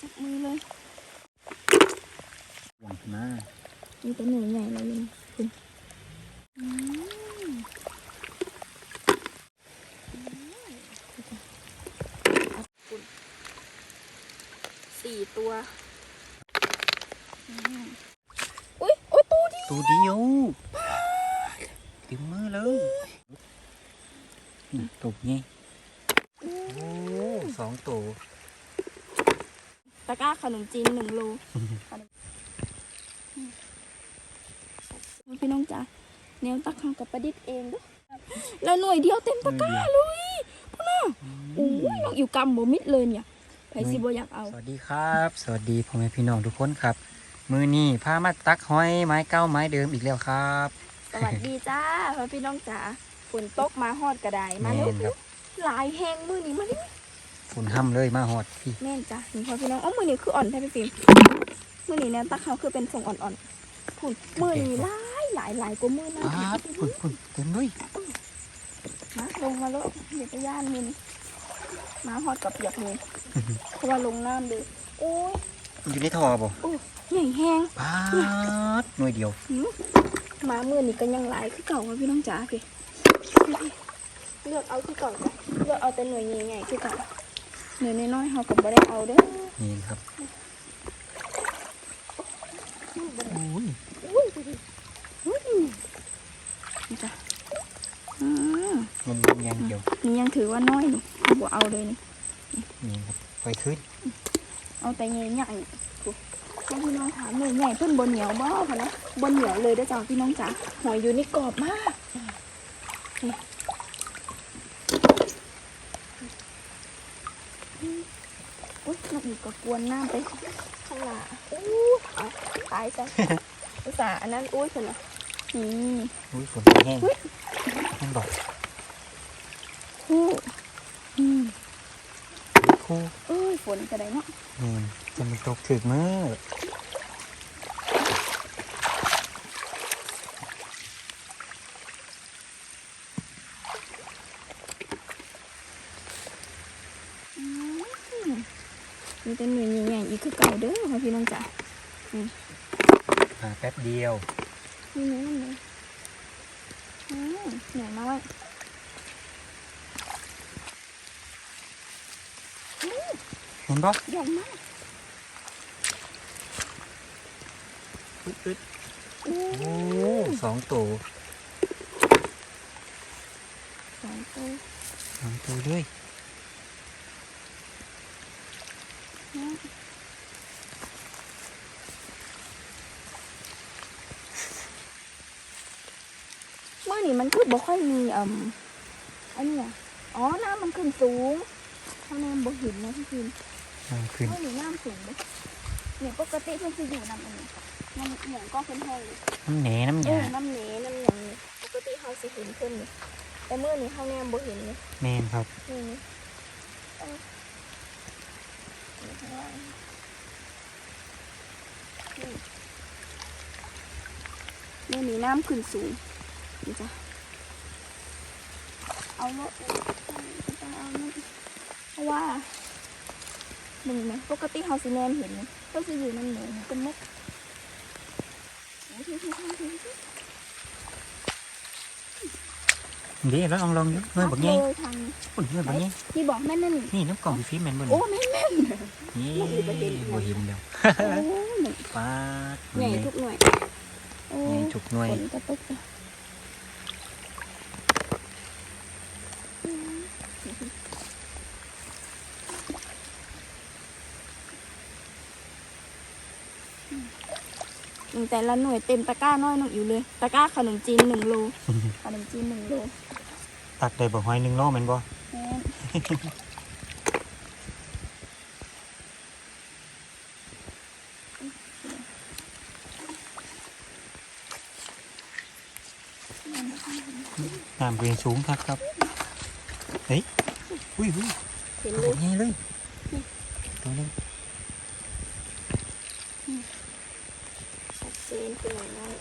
จับมือเลยหวังนะมีแต่หน่วยใหญ่เลยนี่คุณอืมเอาคุณสี่ตัวอืมอุ้ยโอ้ยตัวดีตัวเดียวเต็มมือเลยนี่ตัวนี้โอ้สองตัว ตะกร้าขนมจีนหนึ่งโลขนมพี่น้องจ๋าแนวตักข้างกับประดิษฐ์เองเด้อแล้วหน่วยเดียวเต็มตะกร้าเลยพ่อน้าโอ้ยน้องอยู่กำบ่มิดเลยเนี่ยไผสิบ่อยากเอา สวัสดีครับ สวัสดีพ่อแม่พี่น้องทุกคนครับ มือนี้พามาตักหอยไม้เก้าไม้เดิมอีกแล้วครับ สวัสดีจ้าพ่อพี่น้องจ๋าฝนตกมาฮอดกระไดมาแม่เร็วนครับหลายแหงมือนี้มาเร็ว ฝุ่นห้ำเลยมาหอดพี่แม่นจ้ะนี่พ่อพี่น้องอ๋อมือนี้คืออ่อนแท้พี่ฟิล์มมือนี้แนวตักเขาคือเป็นทรงอ่อนๆผุนมือนี้หลายหลายหลายกว่ามือนะอ้าดฝุ่นฝุ่นเต็มด้วยมาลงมาแล้วเดี๋ยวไปย่านมือนี้มาฮอดกับเปียกมือเพราะว่าลงน้ำเลยโอ้ยอยู่ในท่อบ่โอ้ยใหญ่แหงปาดหน่วยเดียวหืมมามือนี้ก็ยังหลายคือเก่าว่ะพี่น้องจ๋าพี่เลือกเอาคือเก่าจ้ะเลือกเอาแต่หน่วยใหญ่ๆคือเก่า หน่วยน้อยๆเขาก็บ่ได้เอาเด้อนี่ครับโอ้ยอุ้ยดูดิอุ้ยนี่จ้ะอืมมันยังเดียวนี่ยังถือว่าน้อยนี่บ่เอาเลยนี่นี่ครับไปขึ้นเอาแต่ใหญ่ๆถูกถ้าพี่น้องถามหน่วยใหญ่เพิ่นบนเหนียวบ่พะนะบนเหนียวเลยเด้อจ้าพี่น้องจ๋าหอยอยู่นี่กรอบมากนี่ อุ้ยนักอีกก็กวนน้ำไปข้างหน้าอู้เอาตายจ้ะอุตส่าห์อันนั้นอุ้ยเพิ่นน่ะนี่อุ้ยฝนแห้งมันบอกคู่อืมคู่เอ้ยฝนก็ได้เนาะนี่จะมันตกถึกมืออืมมีแต่หน่วยใหญ่ๆอีกคือ เก่าเด้อค่ะพี่น้องจ๋าหาแป๊บเดียวนี่นี่มันเลยอืมหน่อยน้อยเห็นปะใหญ่มากอึดอึดอู้โอ้สองตัวสองตัวสองตัวด้วย นะเมื่อนี้มันคือ บ่ค่อยมีอ่มอันนี้อะอ๋อน้ำมันขึ้นสูงข้างในมันบ่เห็นนะพี่พิมอ่าขึ้นเมื่อนี้น้ำสูงเลยเนี่ยปกติเพิ่นสิอยู่น้ำอันนี้น้ำหมองก็เป็นห้องเลยน้ำแหนน้ำเอยาอน้ำเหนน้ำหยังนี่ปกติเขาสิเห็นเพิ่นนี่แต่เมื่อนี้เขาแนมบ่เห็นเลยแมนครับนี่นี่เออนี่ข้างล่างนี่เมื่อนี้น้ำขึ้นสูงนี่จ้ะ เอาเนาะต้องเอาเนาะเพราะว่ามึงไหมปกติเขาสิแนมเห็นนะเขาสิอยู่น้ำเหนเป็นมกโอ้ยที่ที่ที่ที่ที่เดี๋ยวลองลองเมื่อบอกไงเลยทางนี้ฝุ่นเมื่อบอกไงที่บอกแม่นนั่นนี่น้ำกล่องพี่ฟิล์มแมนบนโอ้แม่นแม่นนี่บ่เห็นเห็นแล้วป้าดใหญ่ทุกหน่วยใหญ่จุกหน่วย ฝนจะตกจ้ะอืมแต่ละหน่วยเต็มตะกร้าน้อยน้องอยู่เลย ตะกร้าขนมจีนหนึ่งโล ขนมจีนหนึ่งโลตักได้บ่หอยหนึ่งโลแมนบ่แม่นน้ำเรียงสูงครับครับเฮ้ยอุ้ยอุ้ยเห็นตัวเลยใหญ่เลย ตัวนึ งชัดเจนเป็นอย่างน้อย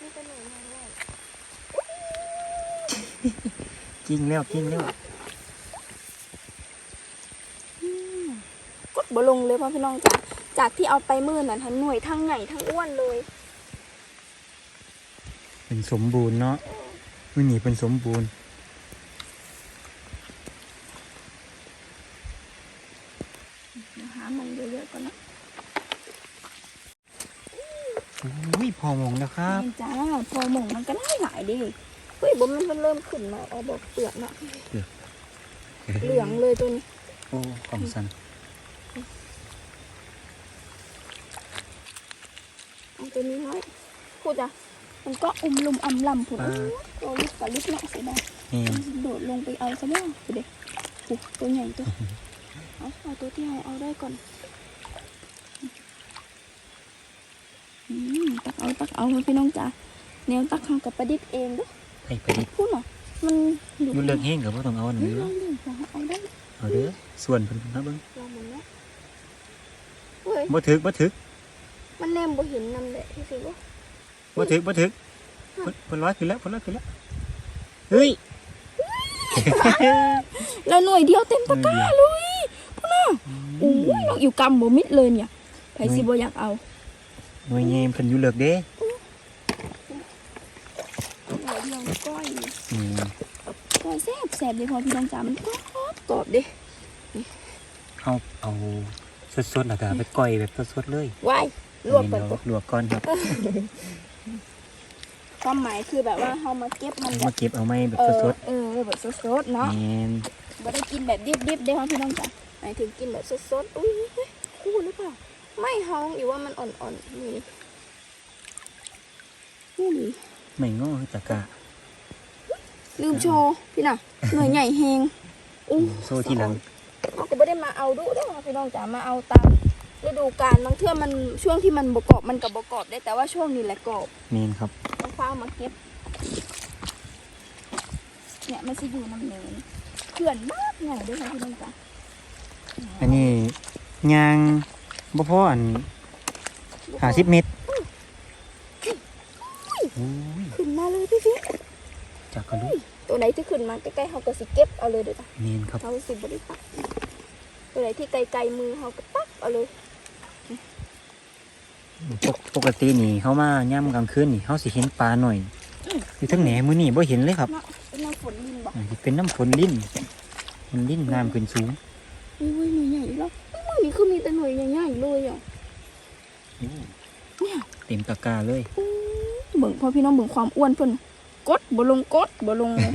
นี่เป็นหน่วยงานด้วยกิ้งแล้วกิ้งแล้วกดบ่ลงเลยพ่อพี่น้องจ้ะจากที่เอาไปมือนั้นทั้งหน่วยทั้งใหญ่ทั้งอ้วนเลย เป็นสมบูรณ์เนาะมื้อนี้เป็นสมบูรณ์ เดี๋ยวหามันเยอะๆก่อนนะอุ้ยพอมองแล้วครับแม่นจ้าพอหมงมันก็ได้หลายดิเฮ้ยบ่มันมันเริ่มขึ้นมาเอาบอกเปลือกเนาะเหลืองเลยตัวนี้โอ้ของสันเอาตัวนี้น้อยพูดจ้ะมันก็อุ้มลุมอำลำผุดปลาตัวลิกกับลิกเนาะเสียดายแม่นโดดลงไปเอาซะบ้างเด็กปุ๊ตัวใหญ่ตัว เอาเอาตัวที่ให้เอาได้ก่อนอืมตักเอาตักเอามาพี่น้องจ๋าแนวตักเขากับประดิษฐ์เองเด้อไอ้ประดิษฐ์พูดหน่อยมันอยู่เลิกแห้งก็บ่ต้องเอาอันเฮ้นี้ยลแล้อวงดูลองเอาได้เอาเด้อส่วนเพิ่นนะเบิ่งลองมันเนาะเฮ้ยบ่ถึกบ่ถึกมันแนมบ่เห็นนำแหละที่สิว่าบ่ถึกบ่ถึกเพิ่นเพิ่นร้อยขึ้นแล้วเพิ่นร้อยขึ้นแล้วเฮ้ยแล้วหน่วยเดียวเต็มตะกร้าเลยพูดน่ะ โอ้ยน้องอยู่กำบ่มิดเลยเนี่ยไผสิบ่อยากเอาหน่วยเงมเพิ่นอยู่เลิกเด้หน่วยเดียวก้อยอืมก้อยแซ่บแซ่บเลยพอพี่น้องจ๋ามันกรอบกรอบเด้เอาเอาสดๆแล้วก็เอาไปก้อยแบบสดๆเลยว้ายลวกไปเดี๋ยก่อนลวกก่อนครับความหมายคือแบบว่าเฮามาเก็บมันแบมาบเก็บเอาไม้แบบเออสดเออแบบสดๆๆเนาะแม่นไม่ได้กินแบบดิบๆเด้อพี่น้องจ๋า หมายถึงกินแบบสดๆ อุ้ยเฮ้ยคู่หรือเปล่า ไม่เฮาอยู่ว่ามันอ่อนๆ นี่อุ้ยไม่ง้อคือตะกะ ลืมโชว์พี่น่ะ หน่วยใหญ่แฮงอู้โซ่ที่หลังเขาก็ไม่ได้มาเอาดุเด้อพี่น้องจ๋ามาเอาตามฤดูกาลบางเทื่อมันช่วงที่มันบกรอบมันกับบกรอบได้แต่ว่าช่วงนี้แหละกรอบแม่นครับต้องฟ้ามาเก็บเนี่ยมันจะอยู่น้ำเนินเขื่อนมากใหญ่ด้วยค่ะพี่น้องจ๋า อันนี้ยางบ่พออัน50เมตรโอ้ยขึ้นมาเลยพี่พี่จากกระดูกตัวไหนที่ขึ้นมาใกล้ๆเขาก็สิเก็บเอาเลยเด้อจ้ะแม่นครับเขาสิบริตักตัวไหนที่ไกลๆมือเขาก็ตักเอาเลยปกปกตินี่เฮามาย่ำกลางคืนนี่เฮาสิเห็นปลาหน่อยอยู่ทั้งแหนมื้อนี้บ่เห็นเลยครับเนาะเป็นน้ำฝนลินบอกอันนี้เป็นน้ำฝนลิ้นมันลิ้นน้ำขึ้นสูง นี่เว้ยหน่วยใหญ่แล้วมือนี้คือมีแต่หน่วยใหญ่ๆเลยอะเต็มตะกร้าเลยอู้เบิ่งพอพี่น้องเบิ่งความอ้วนเพิ่นกดบ่ลงกดบ่ลงเลย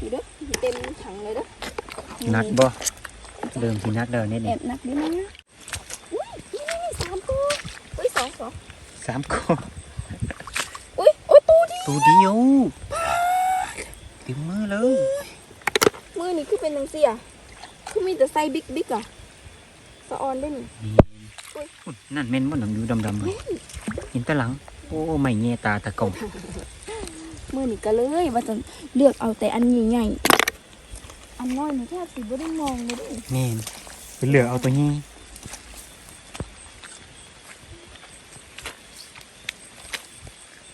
นี่เด้อเต็มถังเลยเด้อนัดบ่เริ่มสินัดแล้วเนี่ยแอนี่บหนักนิดนึงนะอุ้ยนี่นี่นี่สามตัวอุ้ยสองสองสามข้ออุ้ยโอ้ยตัวดีตัวเดียวเต็มมือเลยมือนี่คือเป็นจังซี่อะ คือมีแต่ไซส์บิ๊กบิ๊กอะสะออนได้นี่นี่อุ๊ยอุ๊ยนั่นเม่นบ่หนังอยู่ดำๆอะเห็นแตะหลัง โอ้ไม่แง่ตาตะกองมือนี่ก็เลยว่าจะเลือกเอาแต่อันใหญ่ๆอันน้อยนี่แทบสิบ่ได้มองเลยเด้อแม่นเป็นเหลือเอาตัวนี้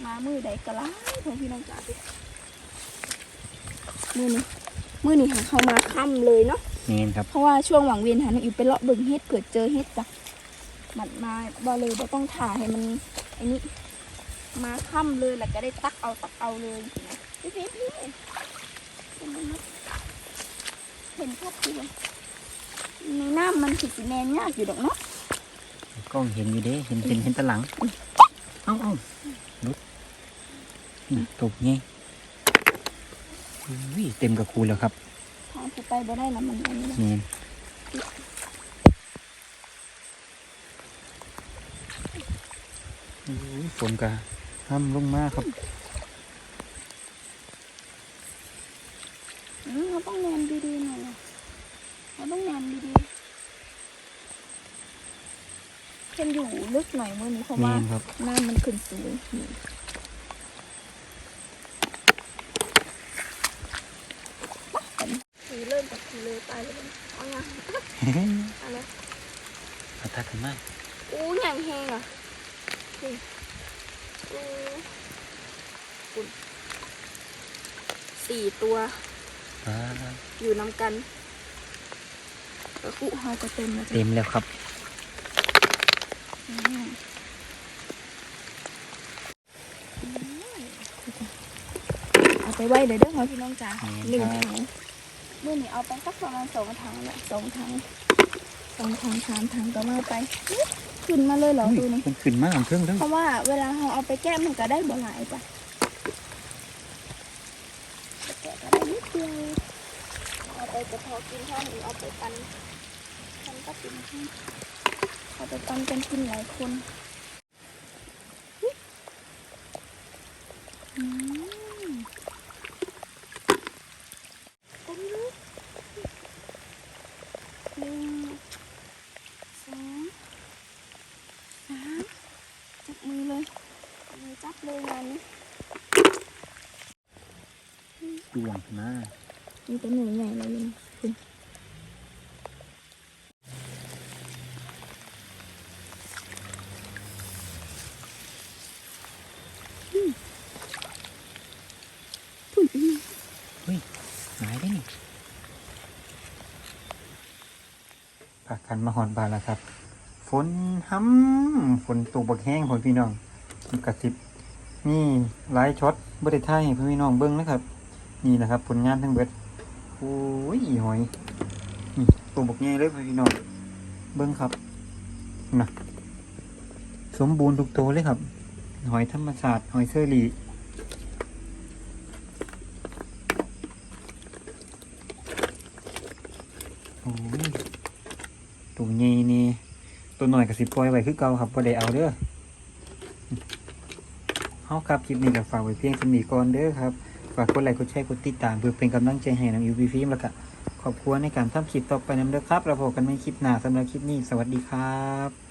มามือใดก็ร้ายพอพี่น้องจ๋าพี่มือนี้มือนี้หาเข้ามาค่ำเลยเนาะแม่ นครับ เพราะว่าช่วงหวังเวียนหันอยู่ไปเลาะเบิ่งเฮ็ดเกิดเจอเฮ็ดจ้ะมันมาบ่เลยบ่ต้องถ่าให้มันไอ้นี้ มาค่ำเลยแล้วก็ได้ตักเอาตักเอาเลยพี่พี่พี่เห็นไหมนะเห็นภาพที่ว่าในน้ำมันสิสิแนนยากอยู่ดอกเนาะกล้องเห็นอยู่เด้เห็นเห็นเห็นแตะหลัง เอ้าเอ้าลุดนี่ตกไงอุ้ยเต็มกับคูแล้วครับ ทางสิไปบ่ได้ละมันอันนี้นะแม่นอุ้ยฝนกะห้ำลงมาครับอืมเราต้องแนนดีๆหน่อยนะเราต้องแนนดีๆเพิ่นอยู่ลึกหน่อยมื้อนี้เพราะแม่ว่านครับ น้ำมันขึ้นสูงนี่ขี่เริ่มจากขี่เลยตายเลยเอาไงเอาเลย เอา ทักกันมากอู้หยังแหงอะนี่อู้คุณสี่ตัวอ่าอยู่นำกันกระคุเฮาก็เต็มแล้วจ้ะเต็มแล้วครับอืมเอาไปไว้เดี๋ยวเด้อค่ะพี่น้องจ๋าหนึ่งถังเมื่อนี้เอาไปสักประมาณสองถังแหละสองถัง สองถังสามถังก็มาไปอุ๊ยขึ้นมาเลยเหรอตัวนี้มันขึ้นมากเครื่องเด้อเพราะว่าเวลาเราเอาไปแก้มันก็ได้บ่หลายจ้ะแกะก็ได้นิดเดียวเอาไปจะพอกินเท่านี้เอาไปปันปันก็กินให้เอาไปปันกันกินหลายคนอุ๊ยอืมเต็มเลยหนึ่งสองสามจับมือเลยจับมือจับเลยงานนี้ ดวงนะ มีแต่หนูใหญ่เลยนะคุณอืมพุ่นอีกหายได้นี่ปากกันมาหอนบานแล้วครับ ฝนห้ำฝนตกบักแห้งผลพี่น้องกระสิบนี่หลายช็อตบริท้ายให้พี่น้องเบิ้งนะครับ นี่นะครับ ผลงานทั้งเบิด โอ้ยหอยนี่ตัวบกแง่เลยพี่น้องเบิ้งครับนะสมบูรณ์ทุกตัวเลยครับ หอยธรรมศาสตร์หอยเชอรี่โอ้ยตัวใหญ่นี่ตัวหน่อยกับสิบปล่อยไว้คือเก่าครับพอได้เอาเด้อเอาครับคลิปนี้ก็ฝากไว้เพียงสมีก่อนเด้อครับ ฝากกดไลค์กดแชร์กดติดตามเพื่อเป็นกำลังใจให้น้องยูบีฟิล์มแล้วก็ขอบคุณในการทำคลิปต่อไปนำเด้อครับเราพบกันในคลิปหน้าสำหรับคลิปนี้ สวัสดีครับ